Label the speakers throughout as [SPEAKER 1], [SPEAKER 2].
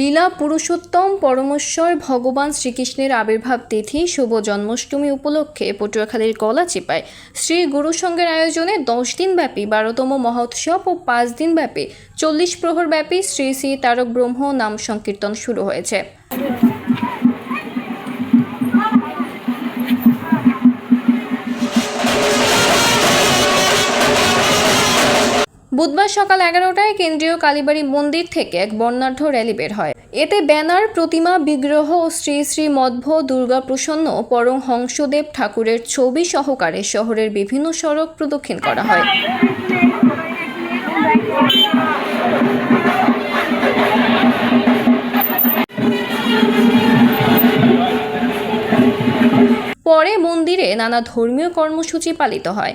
[SPEAKER 1] লীলা পুরুষোত্তম পরমেশ্বর ভগবান শ্রীকৃষ্ণের আবির্ভাব তিথি শুভ জন্মাষ্টমী উপলক্ষে পটুয়াখালীর গলাচিপায় শ্রী গুরুসংঘের আয়োজনে দশ দিনব্যাপী বারোতম মহোৎসব ও পাঁচ দিনব্যাপী চল্লিশ প্রহরব্যাপী শ্রী শ্রী তারক ব্রহ্ম নাম সংকীর্তন শুরু হয়েছে। বুধবার সকাল এগারোটায় কেন্দ্রীয় কালীবাড়ি মন্দির থেকে এক বর্ণাঢ্য র্যালি বের হয়। এতে ব্যানার, প্রতিমা, বিগ্রহ ও শ্রী শ্রী মধ্ব দুর্গা প্রসন্ন পরং হংসদেব ঠাকুরের ছবি সহকারে শহরের বিভিন্ন সড়ক প্রদক্ষিণ করা হয়। পরে মন্দিরে নানা ধর্মীয় কর্মসূচি পালিত হয়।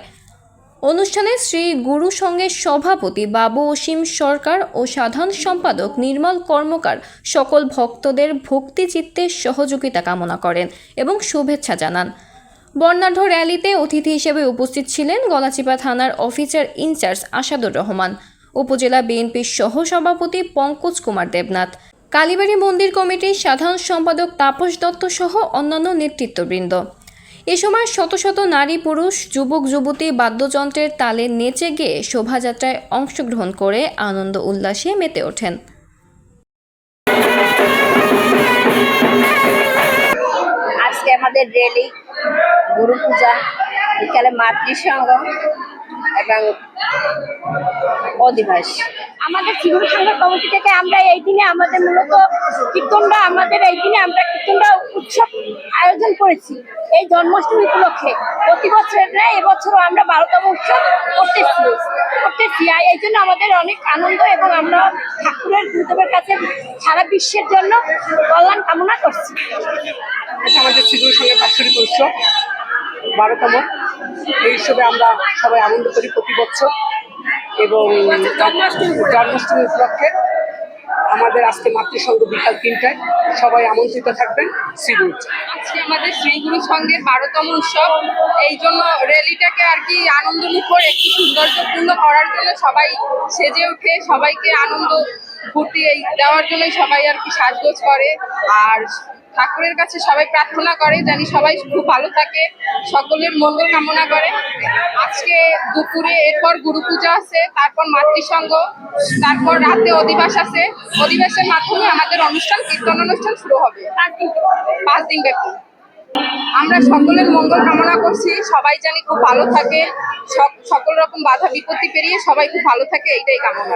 [SPEAKER 1] অনুষ্ঠানে শ্রী গুরু সংঘের সভাপতি বাবু অসীম সরকার ও সাধারণ সম্পাদক নির্মল কর্মকার সকল ভক্তদের ভক্তিচিত্তে সহযোগিতা কামনা করেন এবং শুভেচ্ছা জানান। বর্ণাঢ্য র্যালিতে অতিথি হিসেবে উপস্থিত ছিলেন গলাচিপা থানার অফিসার ইনচার্জ আসাদুর রহমান, উপজেলা বিএনপির সহসভাপতি পঙ্কজ কুমার দেবনাথ, কালীবাড়ি মন্দির কমিটির সাধারণ সম্পাদক তাপস দত্ত সহ অন্যান্য নেতৃত্ববৃন্দ। এ সময় শত শত নারী, পুরুষ, যুবক, যুবতী বাদ্যযন্ত্রের তালে নেচে গিয়ে শোভাযাত্রায় অংশগ্রহণ করে আনন্দ উল্লাসে মেতে ওঠেন।
[SPEAKER 2] আজকে আমাদের র্যালি গুরু পূজা, বিকালে মাতৃসংঘ এবং অধিবাস। আমাদের শিবির সংঘ কমিটি থেকে আমরা এই দিনে আমাদের মূলত কীর্তনটা, আমাদের এই দিনে আমরা কীর্তনটা উৎসব আয়োজন করেছি। এই জন্মাষ্টমী উপলক্ষে প্রতি বছরের ন্যায় এবছরও আমরা বারোতম উৎসব করতেছি করতেছি। আর এই জন্য আমাদের অনেক আনন্দ এবং আমরা ঠাকুরের, গুরুদেবের কাছে সারা বিশ্বের জন্য কল্যাণ কামনা করছি।
[SPEAKER 3] আমাদের শিশুর সঙ্গে বাৎসরিক উৎসব, বারোতম। এই উৎসবে আমরা সবাই আনন্দ করি প্রতি বছর। এবং জন্মাষ্টমী উপলক্ষে আমাদের আজকে মাতৃসংঘ বিকাল তিনটায় সবাই আমন্ত্রিত থাকবেন। শ্রীগুরু
[SPEAKER 4] আজকে আমাদের শ্রীগুরু সংঘের বারোতম উৎসব। এই জন্য র্যালিটাকে আর কি আনন্দ আনন্দমুখর, একটি সৌন্দর্যপূর্ণ করার জন্য সবাই সেজে উঠে সবাইকে আনন্দ ফুর্তি দেওয়ার জন্যই সবাই আর কি সাজগোজ করে। আর ঠাকুরের কাছে সবাই প্রার্থনা করে, জানি সবাই খুব ভালো থাকে, সকলের মঙ্গল কামনা করে। আজকে দুপুরে এরপর গুরু পূজা আছে, তারপর মাতৃসংঘ, তারপর রাতে অধিবাস আছে। অধিবাসের মাধ্যমে আমাদের অনুষ্ঠান কীর্তন অনুষ্ঠান শুরু হবে। পাঁচ দিন ব্যাপী। আমরা সকলের মঙ্গল কামনা করছি, সবাই জানি খুব ভালো থাকে, সক- সকল রকম বাধা বিপত্তি পেরিয়ে সবাই খুব ভালো থাকে, এইটাই কামনা।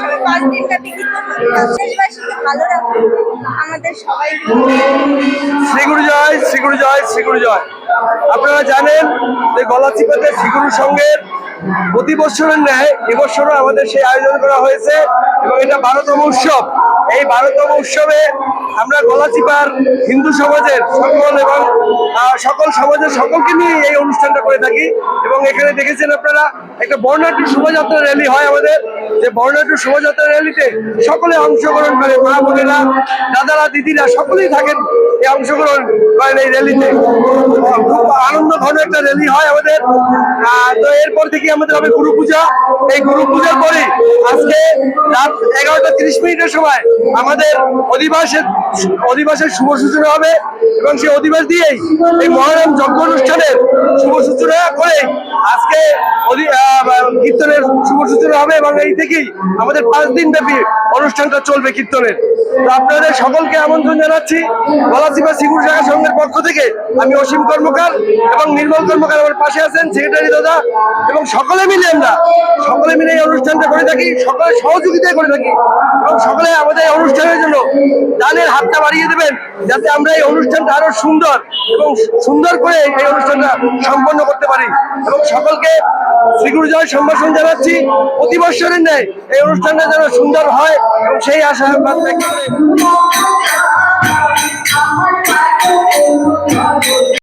[SPEAKER 2] হবে পাঁচ দেশবাসীকে ভালো আমাদের সবাই
[SPEAKER 5] শ্রীগুরু জয় শ্রীগুরু জয় শ্রীগুরু জয়। আপনারা জানেন যে গলা চিপাতে শ্রীগুরু সঙ্গের প্রতি বছরের ন্যায় এবছরও আমাদের সেই আয়োজন করা হয়েছে এবং এটা বারোতম উৎসব। এই বারোতম উৎসবে আমরা গলাচিপার হিন্দু সমাজের সকল সকল সমাজের সকলকে নিয়ে এই অনুষ্ঠানটা করে থাকি। এবং এখানে দেখেছেন আপনারা, একটা বর্ণাঢ্য শোভাযাত্রা র্যালি হয় আমাদের। যে বর্ণাঢ্য শোভাযাত্রা র্যালিতে সকলে অংশগ্রহণ করে মা বোনেরা, দাদারা, দিদিরা সকলেই থাকেন। অংশগ্রহণ করেন এই র্যালিতে। খুব আনন্দ ঘন একটা র্যালি হয় আমাদের। তো এরপর থেকে আমাদের হবে গুরু পূজা এই গুরু পূজার পরে আজকে রাত এগারোটা তিরিশ মিনিটের সময় আমাদের অধিবাসের অধিবাসের শুভ সূচনা হবে এবং সেই অধিবাস দিয়েই এই মহারাম যজ্ঞ অনুষ্ঠানের শুভ সূচনা করে আজকে কীর্তনের শুভ সূচনা হবে এবং এই থেকেই আমাদের পাঁচ দিন ব্যাপী অনুষ্ঠানটা চলবে কীর্তনের। তো আপনাদের সকলকে আমন্ত্রণ জানাচ্ছি। গলা গলাচিপা সিগুর শাখা সংঘের পক্ষ থেকে আমি অসীম কর্মকার এবং নির্মল কর্মকার আমার পাশে আছেন, সেক্রেটারি দাদা এবং সকলে মিলে আমরা, সকলে মিলে এই অনুষ্ঠানটা করে থাকি সকলে সহযোগিতায় করে থাকি এবং সকলে আমাদের এই অনুষ্ঠানের জন্য দানের হাতটা বাড়িয়ে দেবেন যাতে আমরা এই অনুষ্ঠানটা আরও সুন্দর এবং সুন্দর করে এই অনুষ্ঠানটা সম্পন্ন করতে পারি এবং সকলকে শ্রীগুরু জয় সম্ভাষণ জানাচ্ছি। প্রতি বছরের ন্যায় এই অনুষ্ঠানটা যেন সুন্দর হয় এবং সেই আশা